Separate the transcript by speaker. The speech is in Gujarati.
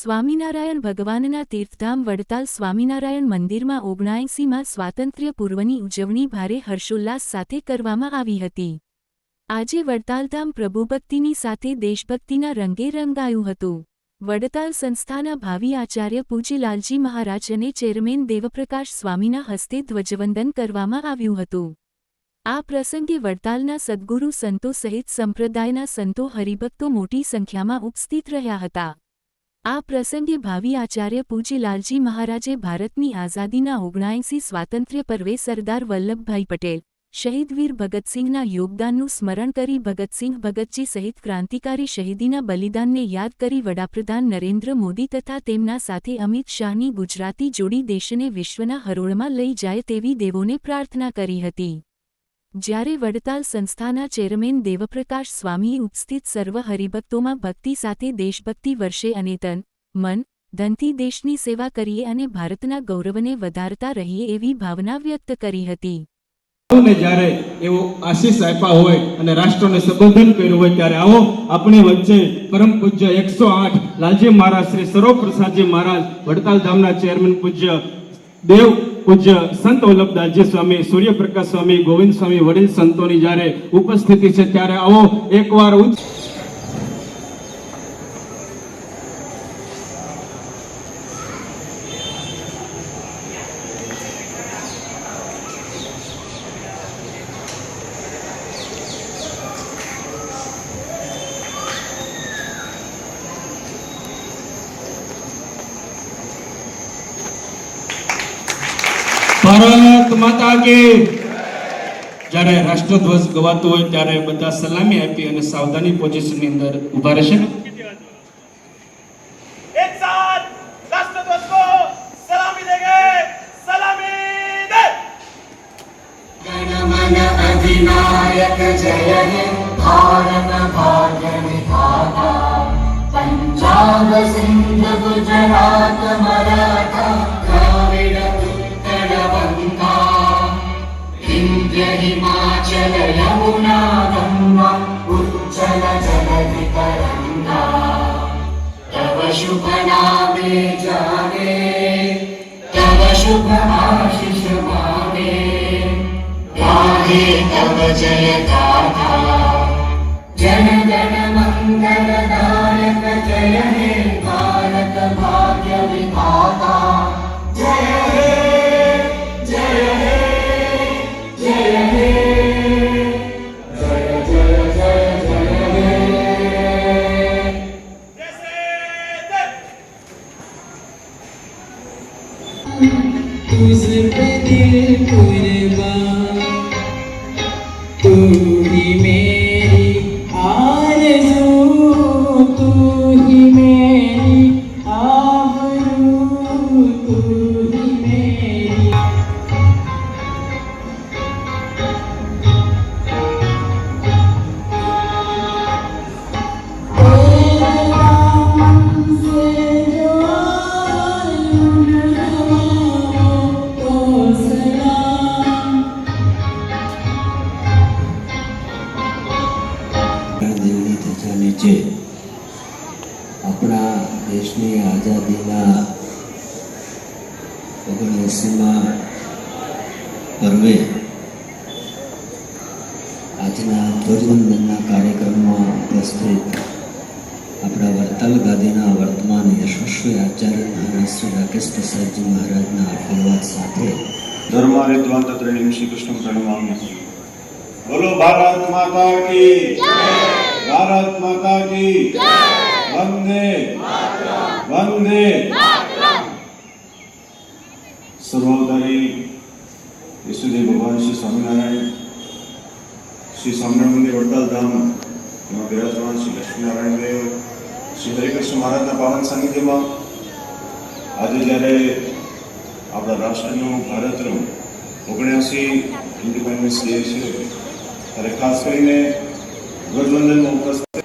Speaker 1: સ્વામિનારાયણ ભગવાનના તીર્થધામ વડતાલ સ્વામિનારાયણ મંદિરમાં ઓગણાએંસીમાં સ્વાતંત્ર્ય પૂર્વની ઉજવણી ભારે હર્ષોલ્લાસ સાથે કરવામાં આવી હતી. આજે વડતાલધામ પ્રભુભક્તિની સાથે દેશભક્તિના રંગે રંગાયું હતું. વડતાલ સંસ્થાના ભાવિ આચાર્ય પૂજીલાલજી મહારાજ અને ચેરમેન દેવપ્રકાશ સ્વામીના હસ્તે ધ્વજવંદન કરવામાં આવ્યું હતું. આ પ્રસંગે વડતાલના સદ્ગુરુ સંતો સહિત સંપ્રદાયના સંતો હરિભક્તો મોટી સંખ્યામાં ઉપસ્થિત રહ્યા હતા. આ પ્રસંગે ભાવિ આચાર્ય પૂજ્યલાલજી મહારાજે ભારતની આઝાદીના ઓગણાએંસી સ્વાતંત્ર્ય પર્વે સરદાર વલ્લભભાઈ પટેલ શહીદવીર ભગતસિંહના યોગદાનનું સ્મરણ કરી ભગતસિંહ ભગતજી સહિત ક્રાંતિકારી શહીદીના બલિદાનને યાદ કરી વડાપ્રધાન નરેન્દ્ર મોદી તથા તેમના સાથે અમિત શાહની ગુજરાતી જોડી દેશને વિશ્વના હરોળમાં લઈ જાય તેવી દેવોને પ્રાર્થના કરી હતી. જ્યારે વડતાલ સંસ્થાના ચેરમેન દેવપ્રકાશ સ્વામીએ ઉપસ્થિત સર્વ હરિભક્તોમાં ભક્તિ સાથે દેશભક્તિ વર્ષે અને તન, મન, ધનથી દેશની સેવા કરીએ અને ભારતના ગૌરવને વધારતા રહીએ એવી ભાવના વ્યક્ત કરી હતી.
Speaker 2: ને જ્યારે એવો આશીષ આપ્યા હોય અને રાષ્ટ્રને સંબોધન કર્યું હોય ત્યારે આવો આપણી વચ્ચે પરમ પૂજ્ય એકસો આઠ લાલજી મહારાજ શ્રી સર્વપ્રસાદજી મહારાજ વડતાલ ધામના ચેરમેન પૂજ્ય દેવ પૂજ્ય સંત વલ્લભદાસજી સ્વામી, સૂર્યપ્રકાશ સ્વામી, ગોવિંદ સ્વામી, વડીલ સંતોની જ્યારે ઉપસ્થિતિ છે ત્યારે આવો એકવાર ઉચ્ચ ભારત માતા કી જ્યારે રાષ્ટ્રધ્વજ ગવાતો હોય ત્યારે બધા સલામી આપી અને સાવધાની પોઝિશનની અંદર ઊભા રહેશે
Speaker 3: एक साथ राष्ट्रध्वज को सलामी देंगे सलामी दे
Speaker 4: गणमन अधिनायक जय हे भारत भाग्य विधाता पञ्जाब सिन्ध गुजरात मराठा तरङ्गा तव शुभ नामे जाने तव शुभ आशिष माने गाहे तव जय गाथा जन गण मंगल दायक जय हे भारत भाग्य विधाता
Speaker 5: တွေ့ပါသူ દેશની આઝાદીના ઓગણએંસીમાં પર્વે આજના ધ્વજવંદનના કાર્યક્રમમાં ઉપસ્થિત આપણા વડતાલ ગાદીના વર્તમાન યશસ્વી આચાર્ય મહારાજ શ્રી રાકેશ પ્રસાદજી મહારાજના આશીર્વાદ સાથે
Speaker 6: ધર્મારિદ્વાન તત્રણીમ શ્રી કૃષ્ણ પ્રણમામ્ય બોલો, ભારત માતા કી ભારત માતા કી વંદે ભારત वंदे સર્વાવતારી ઈશુદેવ ભગવાન શ્રી સ્વામિનારાયણ શ્રી સ્વામિનારાયણ મંદિર વડતાલ ધામ એમાં બિરાજમાન શ્રી લક્ષ્મીનારાયણ દેવ, શ્રી હરિકૃષ્ણ મહારાજના પાવન સાનિધ્યમાં આજે જ્યારે આપણા રાષ્ટ્રનું ભારતનું ઓગણ્યાસી ઇન્ડિપેન્ડન્સ ડે છે, ત્યારે ખાસ કરીને ગઠબંધનમાં ઉપસ્થિત